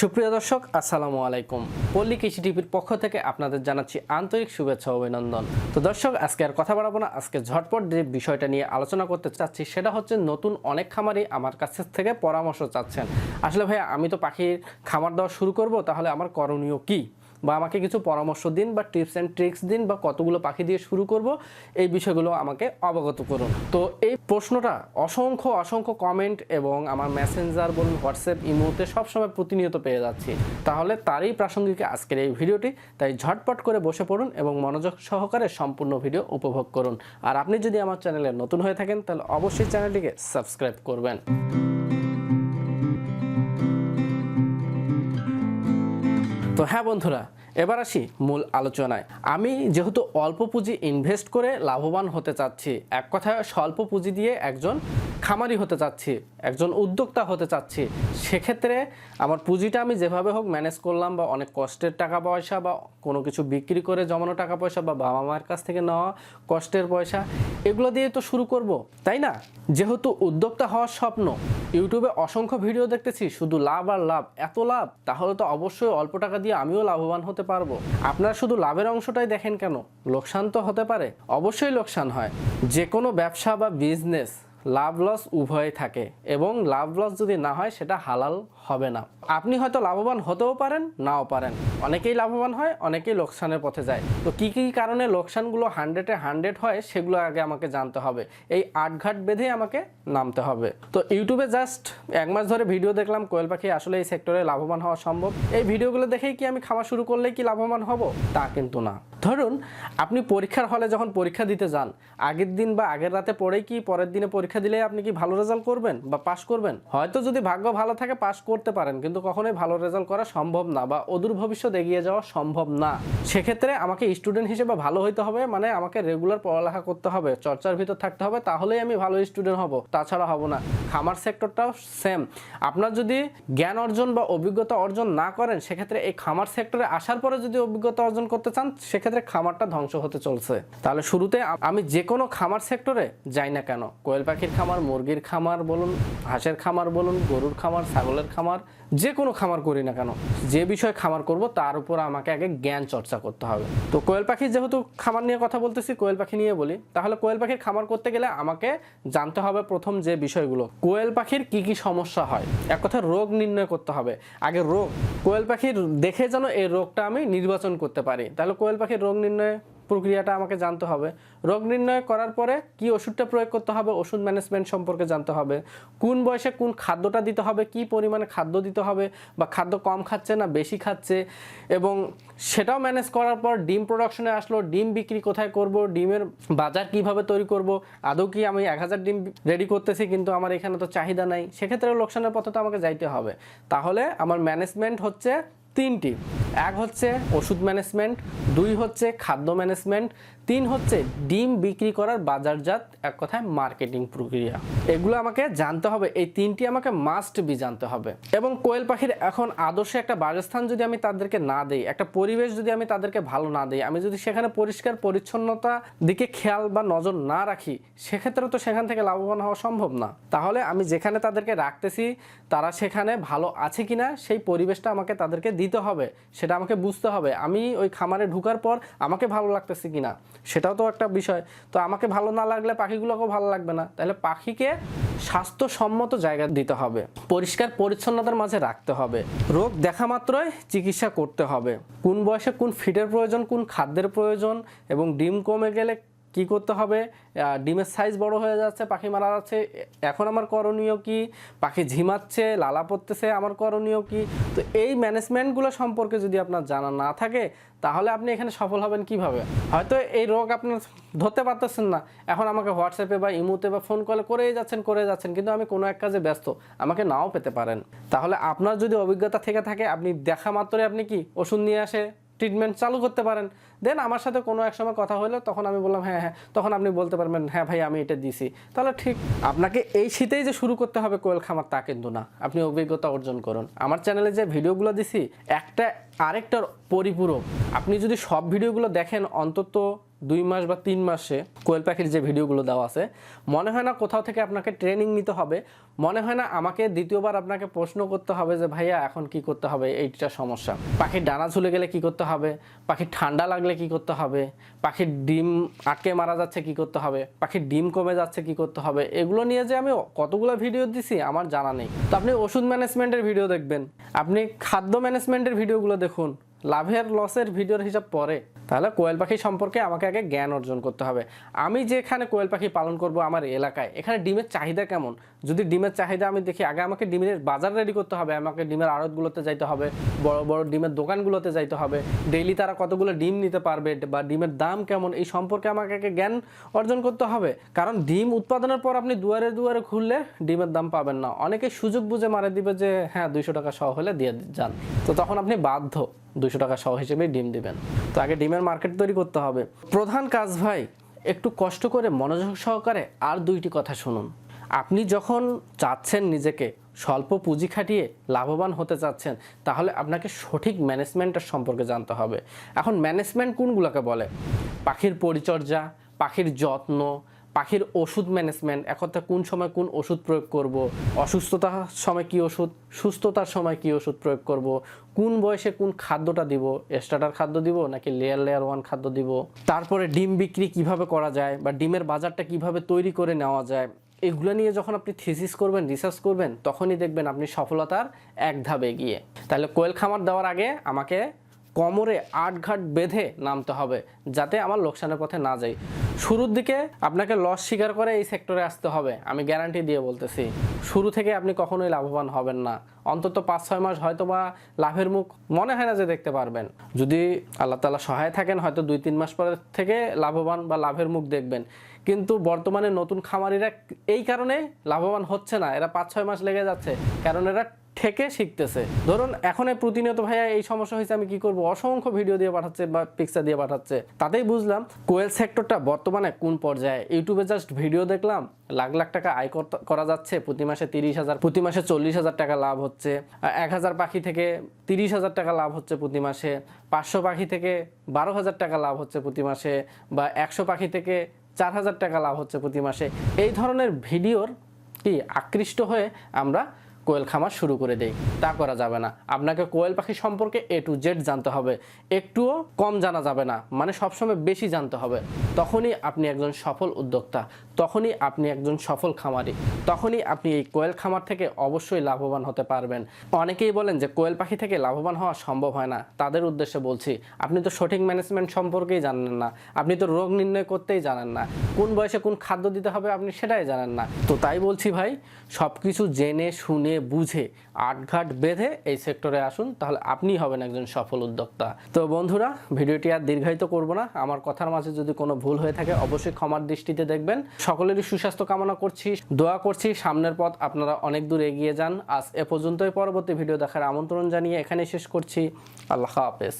সুপ্রিয় দর্শক, আসসালামু আলাইকুম। পল্লী কৃষি টিভির পক্ষ থেকে আপনাদের জানাচ্ছি আন্তরিক শুভেচ্ছা অভিনন্দন। তো দর্শক, আজকে আর কথা বাড়াবো না, আজকে ঝটপট যে বিষয়টা নিয়ে আলোচনা করতে চাচ্ছি সেটা হচ্ছে নতুন অনেক খামারই আমার কাছ থেকে পরামর্শ চাচ্ছেন। আসলে ভাইয়া, আমি তো পাখির খামার দেওয়া শুরু করব, তাহলে আমার করণীয় কি? বা আমাকে কিছু পরামর্শ দিন বা টিপস অ্যান্ড ট্রিক্স দিন বা কতগুলো পাখি দিয়ে শুরু করব, এই বিষয়গুলো আমাকে অবগত করুন। তো এই প্রশ্নটা অসংখ্য অসংখ্য কমেন্ট এবং আমার মেসেঞ্জার বলুন হোয়াটসঅ্যাপ ইমোতে সবসময় প্রতিনিয়ত পেয়ে যাচ্ছি। তাহলে তারই প্রাসঙ্গিক আজকের এই ভিডিওটি, তাই ঝটপট করে বসে পড়ুন এবং মনোযোগ সহকারে সম্পূর্ণ ভিডিও উপভোগ করুন। আর আপনি যদি আমার চ্যানেলে নতুন হয়ে থাকেন, তাহলে অবশ্যই চ্যানেলটিকে সাবস্ক্রাইব করবেন। তো হ্যাঁ বন্ধুরা এবার আসি মূল আলোচনায়। আমি যেহেতু অল্প পুঁজি ইনভেস্ট করে লাভবান হতে চাচ্ছি, এক কথায় স্বল্প পুঁজি দিয়ে একজন খামারি হতে চাচ্ছি, একজন উদ্যোক্তা হতে চাচ্ছি, সেক্ষেত্রে আমার পুঁজিটা আমি যেভাবে হোক ম্যানেজ করলাম বা অনেক কষ্টের টাকা পয়সা বা কোনো কিছু বিক্রি করে জমানো টাকা পয়সা বা বাবা মার কাছ থেকে নেওয়া কষ্টের পয়সা, এগুলো দিয়ে তো শুরু করব, তাই না? যেহেতু উদ্যোক্তা হওয়ার স্বপ্ন, ইউটিউবে অসংখ্য ভিডিও দেখতেছি, শুধু লাভ আর লাভ, এত লাভ, তাহলে তো অবশ্যই অল্প টাকা দিয়ে আমিও লাভবান হতে পারব। আপনারা শুধু লাভের অংশটাই দেখেন কেন? লোকসান তো হতে পারে। অবশ্যই লোকসান হয়। যে কোনো ব্যবসা বা বিজনেস লাভ লস উভয় থাকে এবং লাভ লস যদি না হয়, সেটা হালাল হবে না। আপনি হয়তো লাভবান হতেও পারেন, নাও পারেন। অনেকেই লাভবান হয়, অনেকেই লোকসানের পথে যায়। তো কি কি কারণে লোকসানগুলো হান্ড্রেডে হান্ড্রেড হয়, সেগুলো আগে আমাকে জানতে হবে। এই আটঘাট বেঁধে আমাকে নামতে হবে। তো ইউটিউবে জাস্ট এক মাস ধরে ভিডিও দেখলাম, কোয়েল পাখি আসলে এই সেক্টরে লাভবান হওয়া সম্ভব। এই ভিডিওগুলো দেখেই কি আমি খাওয়া শুরু করলেই কি লাভবান হব? তা কিন্তু না। ধরুন, আপনি পরীক্ষার হলে যখন পরীক্ষা দিতে যান, আগের দিন বা আগের রাতে পড়েই কি পরের দিনে পরীক্ষা দিলে আপনি কি ভালো রেজাল্ট করবেন বা পাশ করবেন? হয়তো যদি ভাগ্য ভালো থাকে পাশ করতে পারেন, কিন্তু কখনোই ভালো রেজাল্ট করা সম্ভব না বা অদূর ভবিষ্যৎ এগিয়ে যাওয়া সম্ভব না। সেক্ষেত্রে আমাকে স্টুডেন্ট হিসেবে ভালো হইতে হবে মানে আমাকে রেগুলার পড়ালেখা করতে হবে, চর্চার ভিতর থাকতে হবে, তাহলেই আমি ভালো স্টুডেন্ট হব, তাছাড়া হব না। খামার সেক্টরটাও সেম আপনার যদি জ্ঞান অর্জন বা অভিজ্ঞতা অর্জন না করেন, সেক্ষেত্রে এই খামার সেক্টরে আসার পরে যদি অভিজ্ঞতা অর্জন করতে চান, সেক্ষেত্রে খামারটা ধ্বংস হতে চলছে। তাহলে শুরুতে আমি যে কোনো খামার সেক্টরে যাই না কেন? কোয়েল পাখির খামার, মুরগির খামার বলুন, হাঁসের খামার বলুন, গরুর খামার, ছাগলের খামার যে কোনো খামার করি না কেন, যে বিষয়ে খামার করব তার উপর আমাকে আগে জ্ঞান চর্চা করতে হবে। তো কোয়েল পাখি যেহেতু খামার নিয়ে কথা বলতেছি, কোয়েল পাখি নিয়ে বলি, তাহলে কোয়েল পাখির খামার করতে গেলে আমাকে জানতে হবে প্রথম যে বিষয়গুলো, কোয়েল পাখির কি কি সমস্যা হয়? এক কথা, রোগ নির্ণয় করতে হবে। আগে রোগ, কোয়েল পাখির দেখে যেন এই রোগটা আমি নির্বাচন করতে পারি। তাহলে কোয়েল পাখির রোগ নির্ণয় প্রক্রিয়াটা আমাকে জানতে হবে। রোগ নির্ণয় করার পরে কি ওষুধটা প্রয়োগ করতে হবে, ওষুধ ম্যানেজমেন্ট সম্পর্কে জানতে হবে। কোন বয়সে কোন খাদ্যটা দিতে হবে, কি পরিমাণে খাদ্য দিতে হবে বা খাদ্য কম খাচ্ছে না বেশি খাচ্ছে এবং সেটাও ম্যানেজ করার পর ডিম প্রোডাকশনে আসলো, ডিম বিক্রি কোথায় করব, ডিমের বাজার কীভাবে তৈরি করব, আদৌ কি আমি এক হাজার ডিম রেডি করতেছি কিন্তু আমার এখানে তো চাহিদা নাই, সেক্ষেত্রে লোকসানের পথে তো আমাকে যাইতে হবে। তাহলে আমার ম্যানেজমেন্ট হচ্ছে তিনটি। এক হচ্ছে ওষুধ ম্যানেজমেন্ট দুই হচ্ছে খাদ্য ম্যানেজমেন্ট তিন হচ্ছে ডিম বিক্রি করার বাজারজাত, এক কথায় মার্কেটিং প্রক্রিয়া। এগুলো আমাকে জানতে হবে, এই তিনটি আমাকে মাস্ট বি জানতে হবে। এবং কোয়েল পাখির এখন আদর্শ একটা বাসস্থান যদি আমি তাদেরকে না দেই, একটা পরিবেশ যদি আমি তাদেরকে ভালো না দিই, আমি যদি সেখানে পরিষ্কার পরিচ্ছন্নতা দিকে খেয়াল বা নজর না রাখি সেক্ষেত্রে তো সেখান থেকে লাভবান হওয়া সম্ভব না। তাহলে আমি যেখানে তাদেরকে রাখতেছি, তারা সেখানে ভালো আছে কি না সেই পরিবেশটা আমাকে তাদেরকে দিতে হবে, সেটা আমাকে বুঝতে হবে। আমি ওই খামারে ঢুকার পর আমাকে ভালো লাগতেছে কিনা। সেটাও তো একটা বিষয়। তো আমাকে ভালো না লাগলে পাখিগুলোকেও ভালো লাগবে না। তাহলে পাখিকে স্বাস্থ্যসম্মত জায়গা দিতে হবে। পরিষ্কার পরিচ্ছন্নতার মাঝে রাখতে হবে। রোগ দেখা মাত্রই চিকিৎসা করতে হবে। কোন বয়সে কোন ফিটের প্রয়োজন, কোন খাদ্যের প্রয়োজন এবং ডিম কমে গেলে কি করতে হবে? ডিমের সাইজ বড় হয়ে যাচ্ছে, পাখি মারা যাচ্ছে। এখন আমার করণীয় কি? পাখি ঝিমাচ্ছে, লালা পড়তেছে, আমার করণীয় কি? তো এই ম্যানেজমেন্টগুলো সম্পর্কে যদি আপনার জানা না থাকে, তাহলে আপনি এখানে সফল হবেন কীভাবে? হয়তো এই রোগ আপনার ধরতে পারতেছেন না। এখন আমাকে হোয়াটসঅ্যাপে বা ইমোতে বা ফোন কলে করেই যাচ্ছেন করে যাচ্ছেন, কিন্তু আমি কোনো এক কাজে ব্যস্ত। আমাকে নাও পেতে পারেন। তাহলে আপনার যদি অভিজ্ঞতা থেকে থাকে, আপনি দেখা মাত্রই আপনি কি ওষুধ নিয়ে আসে? ট্রিটমেন্ট চালু করতে পারেন। দেন আমার সাথে কোনো এক সময় কথা হলো তখন আমি বললাম হ্যাঁ হ্যাঁ। তখন আপনি বলতে পারবেন হ্যাঁ ভাই, আমি এটা দিছি। তাহলে ঠিক আপনাকে এই শীতেই যে শুরু করতে হবে কোয়েল খামার, তা কিন্তু না। আপনি অভিজ্ঞতা অর্জন করুন। আমার চ্যানেলে যে ভিডিওগুলো দিছি, একটা আরেকটার পরিপূরক। আপনি যদি সব ভিডিওগুলো দেখেন, অন্তত দুই মাস বা তিন মাসে কোয়েল পাখির যে ভিডিওগুলো দেওয়া আছে, মনে হয় না কোথাও থেকে আপনাকে ট্রেনিং নিতে হবে। মনে হয় না আমাকে দ্বিতীয়বার আপনাকে প্রশ্ন করতে হবে যে, ভাইয়া, এখন কি করতে হবে? এইটা সমস্যা। পাখির ডানা ঝুলে গেলে কি করতে হবে? পাখির ঠান্ডা লাগলে কি করতে হবে? পাখির ডিম আটকে মারা যাচ্ছে কি করতে হবে? পাখির ডিম কমে যাচ্ছে কি করতে হবে? এগুলো নিয়ে যে আমি কতগুলো ভিডিও দিছি, আমার জানা নেই। তো আপনি ওষুধ ম্যানেজমেন্টের ভিডিও দেখবেন। আপনি খাদ্য ম্যানেজমেন্টের ভিডিওগুলো দেখুন। লাভের লসের ভিডিওর হিসাব পরে। তাহলে কোয়েল পাখি সম্পর্কে আমাকে আগে জ্ঞান অর্জন করতে হবে। আমি যেখানে কোয়েল পাখি পালন করব আমার এলাকায়, এখানে ডিমের চাহিদা কেমন? যদি ডিমের চাহিদা আমি দেখি, আগে আমাকে ডিমের বাজার রেডি করতে হবে, আমাকে ডিমের আড়তগুলোতে যাইতে হবে, বড় বড় ডিমের দোকানগুলোতে যাইতে হবে ডেইলি তারা কতগুলো ডিম নিতে পারবে, বা ডিমের দাম কেমন, এই সম্পর্কে আমাকে জ্ঞান অর্জন করতে হবে। কারণ ডিম উৎপাদনের পর আপনি দুয়ারে দুয়ারে খুললে ডিমের দাম পাবেন না। অনেকে সুযোগ বুঝে মারে দিবে যে হ্যাঁ দুইশো টাকা সহ হলে দিয়ে যান। তো তখন আপনি বাধ্য দুশো টাকা সহ হিসেবে ডিম দিবেন। তো আগে ডিমের মার্কেট তৈরি করতে হবে। প্রধান কাজ ভাই, একটু কষ্ট করে মনোযোগ সহকারে আর দুইটি কথা শুনুন। আপনি যখন চাচ্ছেন নিজেকে স্বল্প পুঁজি খাটিয়ে লাভবান হতে চাচ্ছেন, তাহলে আপনাকে সঠিক ম্যানেজমেন্টের সম্পর্কে জানতে হবে। এখন ম্যানেজমেন্ট কোনগুলোকে বলে? পাখির পরিচর্যা, পাখির যত্ন, পাখির ওষুধ ম্যানেজমেন্ট, একথা কোন সময় কোন ওষুধ প্রয়োগ করব? অসুস্থতার সময় কি ওষুধ? সুস্থতার সময় কি ওষুধ প্রয়োগ করব? কোন বয়সে কোন খাদ্যটা দিব? স্টার্টার খাদ্য দিব নাকি লেয়ার লেয়ার ওয়ান খাদ্য দিব? তারপরে ডিম বিক্রি কীভাবে করা যায় বা ডিমের বাজারটা কীভাবে তৈরি করে নেওয়া যায়? এগুলো নিয়ে যখন আপনি থিসিস করবেন রিসার্চ করবেন, তখনই দেখবেন আপনি সফলতার এক ধাপ এগিয়ে। তাহলে কোয়েল খামার দেওয়ার আগে আমাকে কোমরে আট ঘাট বেঁধে নামতে হবে, যাতে আমার লোকসানের পথে না যাই। শুরুর দিকে আপনাকে লস স্বীকার করে এই সেক্টরে আসতে হবে, আমি গ্যারান্টি দিয়ে বলতেছি। শুরু থেকে আপনি কখনোই লাভবান হবেন না। অন্তত পাঁচ, ছয় মাস হয়তো বা লাভের মুখ মনে হয় না যে দেখতে পারবেন। যদি আল্লাহ তালা সহায় থাকেন, হয়তো দুই, তিন মাস পরে থেকে লাভবান বা লাভের মুখ দেখবেন। কিন্তু বর্তমানে নতুন খামারিরা এই কারণে লাভবান হচ্ছে না। এরা পাঁচ, ছয় মাস লেগে যাচ্ছে। কারণ এরা ঠেকে শিখতেছে। ধরুন, এখন প্রতিনিয়ত ভাইয়া এই সমস্যা হয়েছে, আমি কি করব? অসংখ্য ভিডিও দিয়ে পাঠাচ্ছে বা পিকচার দিয়ে পাঠাচ্ছে। তাতেই বুঝলাম, কোয়েল সেক্টরটা বর্তমানে কোন পর্যায়ে? ইউটিউবে জাস্ট ভিডিও দেখলাম, লাখ লাখ টাকা আয় করা যাচ্ছে, প্রতি মাসে তিরিশ হাজার, প্রতি মাসে চল্লিশ হাজার টাকা লাভ হচ্ছে। এক হাজার পাখি থেকে তিরিশ হাজার টাকা লাভ হচ্ছে প্রতি মাসে, পাঁচশো পাখি থেকে বারো হাজার টাকা লাভ হচ্ছে প্রতি মাসে, বা একশো পাখি থেকে চার হাজার টাকা লাভ হচ্ছে প্রতি মাসে। এই ধরনের ভিডিওর কি আকৃষ্ট হয়ে আমরা কোয়েল খামার শুরু করে দেই। তা করা যাবে না। আপনাকে কোয়েল পাখি সম্পর্কে এ টু জেড জানতে হবে। একটুও কম জানা যাবে না। মানে সবসময় বেশি জানতে হবে। তখনই আপনি একজন সফল উদ্যোক্তা। তখনই আপনি একজন সফল খামারি। তখনই আপনি এই কোয়েল খামার থেকে অবশ্যই লাভবান হতে পারবেন। অনেকেই বলেন যে কোয়েল পাখি থেকে লাভবান হওয়া সম্ভব হয় না। তাদের উদ্দেশ্যে বলছি, আপনি তো সঠিক ম্যানেজমেন্ট সম্পর্কেই জানেন না। আপনি তো রোগ নির্ণয় করতেই জানেন না। কোন বয়সে কোন খাদ্য দিতে হবে আপনি সেটাই জানেন না। তো তাই বলছি ভাই সব কিছু জেনে, শুনে বুঝে আটঘাট বেঁধে এই সেক্টরে আসুন, তাহলে আপনি হবেন একজন সফল উদ্যোক্তা। তো বন্ধুরা, ভিডিওটি আর দীর্ঘায়িত করব না। আমার কথার মাঝে যদি কোনো ভুল হয়ে থাকে, অবশ্যই ক্ষমার দৃষ্টিতে দেখবেন। সকলেরই সুস্বাস্থ্য কামনা করছি, দোয়া করছি। সামনের পথ আপনারা অনেক দূর এগিয়ে যান। আজ এ পর্যন্তই। পরবর্তী ভিডিও দেখার আমন্ত্রণ জানিয়ে এখানে শেষ করছি। আল্লাহ হাফেজ।